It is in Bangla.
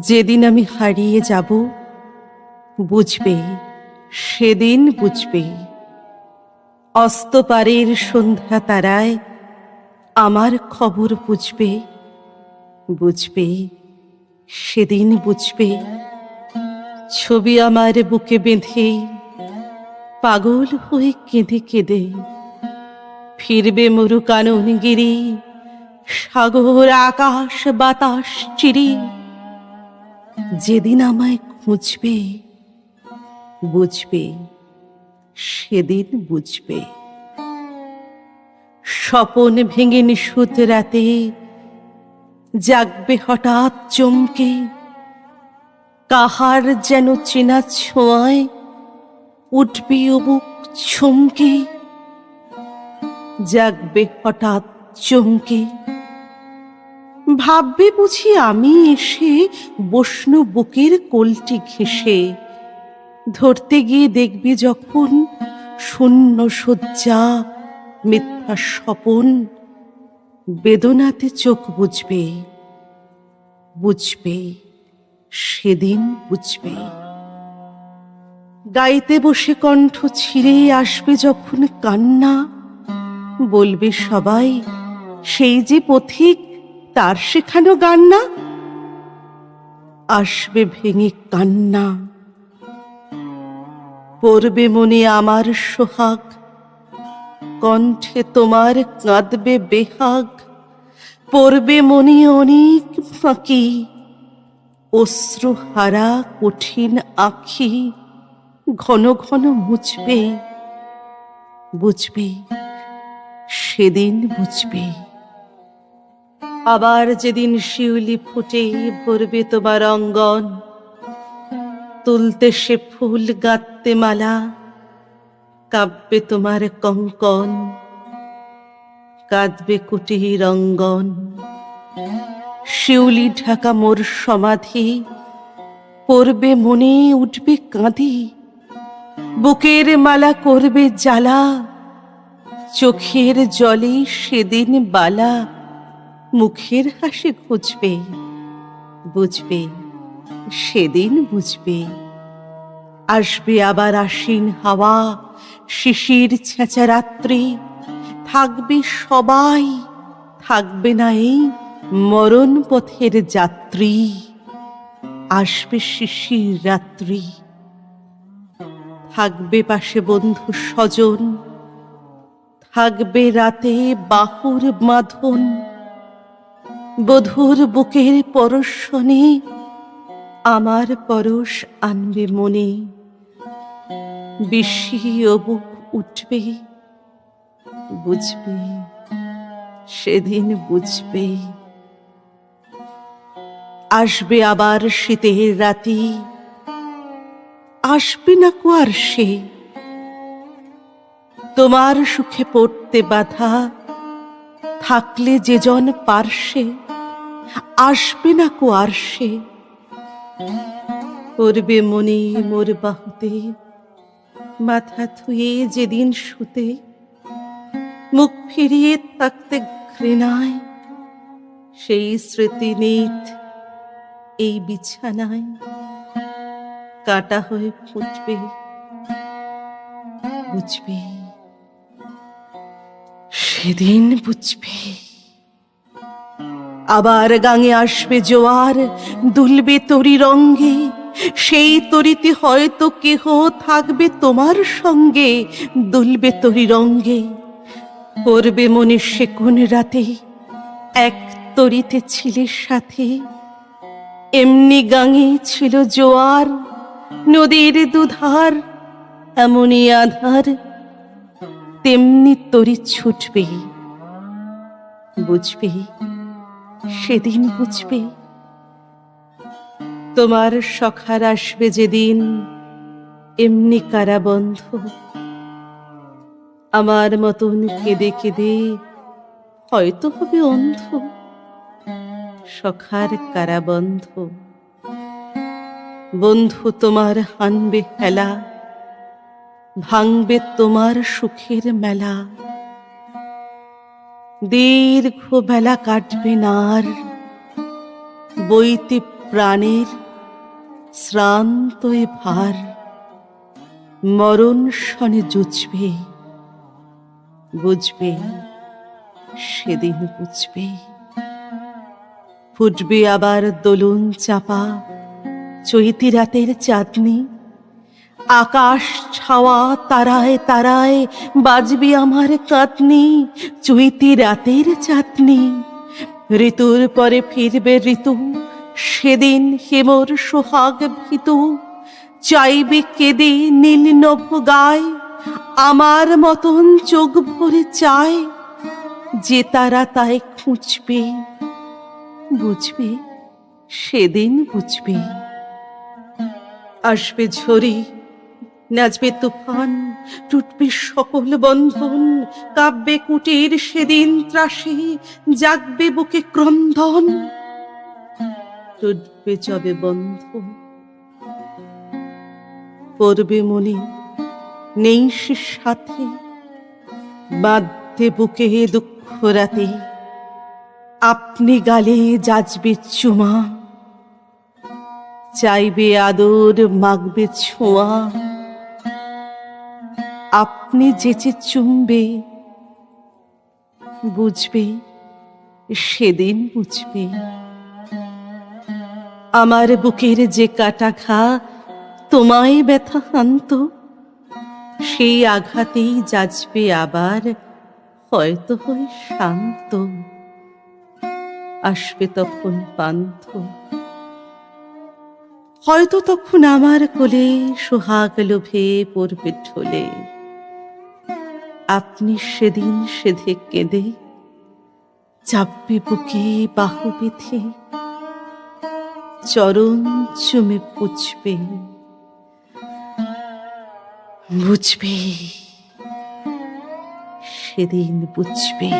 যেদিন আমি হারিয়ে যাব, বুঝবে, সেদিন বুঝবে। অস্তপারের সন্ধ্যা তারায় আমার খবর বুঝবে বুঝবে, সেদিন বুঝবে। ছবি আমার বুকে বেঁধে পাগল হয়ে কেঁদে কেঁদে ফিরবে মরু কাননগিরি সাগর, আকাশ, বাতাস চিরি যেদিন আমায় খুঁজবে, বুঝবে, সেদিন বুঝবে। স্বপন ভেঙে নিশুত রাতে জাগবে হঠাৎ চমকে, কাহার যেন চেনা ছোঁয়ায় উঠবে অবুক ছমকে জাগবে হঠাৎ চমকে। ভাববে বুঝি আমি এসে বসনু বুকের কোলটি ঘেঁষে। ধরতে গিয়ে দেখবে যখন শূন্য শয্যা মিথ্যা স্বপন। বেদনাতে চোখ বুঝবে বুঝবে, সেদিন বুঝবে। গাইতে বসে কণ্ঠ ছিঁড়ে আসবে যখন কান্না। বলবে সবাই, সেই যে পথিক, তার শেখানো গান না আসবে ভেঙে কান্না। পড়বে মনে আমার সোহাগ, কণ্ঠে তোমার কাঁদবে বেহাগ। পড়বে মনে অনেক ফাঁকি অশ্রু হারা কঠিন আখি। ঘন ঘন মুছবে বুঝবে, সেদিন বুঝবে। আবার যেদিন শিউলি ফুটে ভরবে তোমার অঙ্গন, তুলতে সে ফুল গাঁততে মালা কাব্যে তোমার কঙ্কন, কাঁদবে কুটির অঙ্গন। শিউলি ঢাকা মোর সমাধি, পড়বে মনে উঠবে কাঁদি বুকের মালা করবে জ্বালা, চোখের জলে সেদিন বালা, মুখের হাসি খুঁজবে, বুঝবে, সেদিন বুঝবে। আসবে আবার আশ্বিন হাওয়া, শিশির ছেঁচা রাত্রি, থাকবে সবাই, থাকবে না এই মরণ পথের যাত্রী। আসবে শিশির রাত্রি। থাকবে পাশে বন্ধু স্বজন, থাকবে রাতে বাহুর মাধন, বধুর বুকের পরশনে আমার পরশ আনবে মনে। বিষিয়ে বুক উঠবে, বুঝবে, সেদিন বুঝবে। আসবে আবার শীতের রাতি আসবে না কুয়ার সে? তোমার সুখে পড়তে বাধা থাকলে যে জন পার্শ্বে আসবে না কুয়ার সে? করবে মনে মোর বাহুতে মাথা থুয়ে যেদিন শুতে, মুখ ফিরিয়ে থাকতে ঘৃণায়, সেই স্মৃতি নিত এই বিছানায়। কাটা হয়ে ফুটবে বুঝবে সেদিন বুঝবে আবার গাঙে আসবে জোয়ার, দুলবে তরি রঙ্গে। সেই তরিতে হয়তো কেহ থাকবে তোমার সঙ্গে, দুলবে তরি রঙ্গে। করবে মনে সে কোন রাতে, এক তরিতে ছিলের সাথে। এমনি গাঙে ছিল জোয়ার নদীর দুধার, এমনই আধার, তেমনি তরি ছুটবে, বুঝবে, সেদিন বুঝবে। তোমার সখার আসবে যেদিন, এমনি কারাবন্ধ আমার মতন কেঁদে কেঁদে হয়তো হবে অন্ধ, সখার কারাবন্ধ বন্ধু তোমার হানবে হেলা ভাঙবে তোমার সুখের মেলা। দীর্ঘ বেলা কাটবে নার, বইতে প্রাণের শ্রান্ত এ ভার। মরণ শনে জুচবে বুঝবে, সেদিন বুঝবে। ফুটবে আবার দোলন চাপা চৈতি রাতের চাঁদনি। আকাশ ছাওয়া তারায় তারায় বাজবে আমার কাতনি চৈতি রাতের চাঁদনি। ঋতুর পরে ফিরবে ঋতু। সেদিন হেমর সোহাগ ভীতু। চাইবে কেঁদে নীল নভ গায়। আমার মতন চোখ ভরে চায়। যে তারা তাই খুঁজবে, বুঝবে, সেদিন বুঝবে। আসবে ঝরি, নাচবে তুফান, টুটবে সকল বন্ধন কাব্যে কুটির সেদিন ত্রাসে, জাগবে বুকে ক্রন্দন, টুটবে যবে বন্ধন। পড়বে মনে নেই সে সাথে বাঁধতে বুকে দুঃখ রাতে, আপনি গালে যাজবে চুমা। চাইবে আদর, মাগবে ছোঁয়া। আপনি যেচে চুমবে, বুঝবে, সেদিন বুঝবে। আমার বুকের যে কাটা ঘা, তোমায় ব্যথা হান্ত, সেই আঘাতেই যাচবে আবার, হয়তো হয় শান্ত। আসবে তখন পান্থ হয়তো তখন আমার কোলে সোহাগ লোভে পড়বে ঢোলে। আপনি সেদিন সেধে কেঁদে চাপবে বুকে বাহু বেঁধে, চরণ চুমে পুছবে। বুঝবে, সেদিন বুঝবে।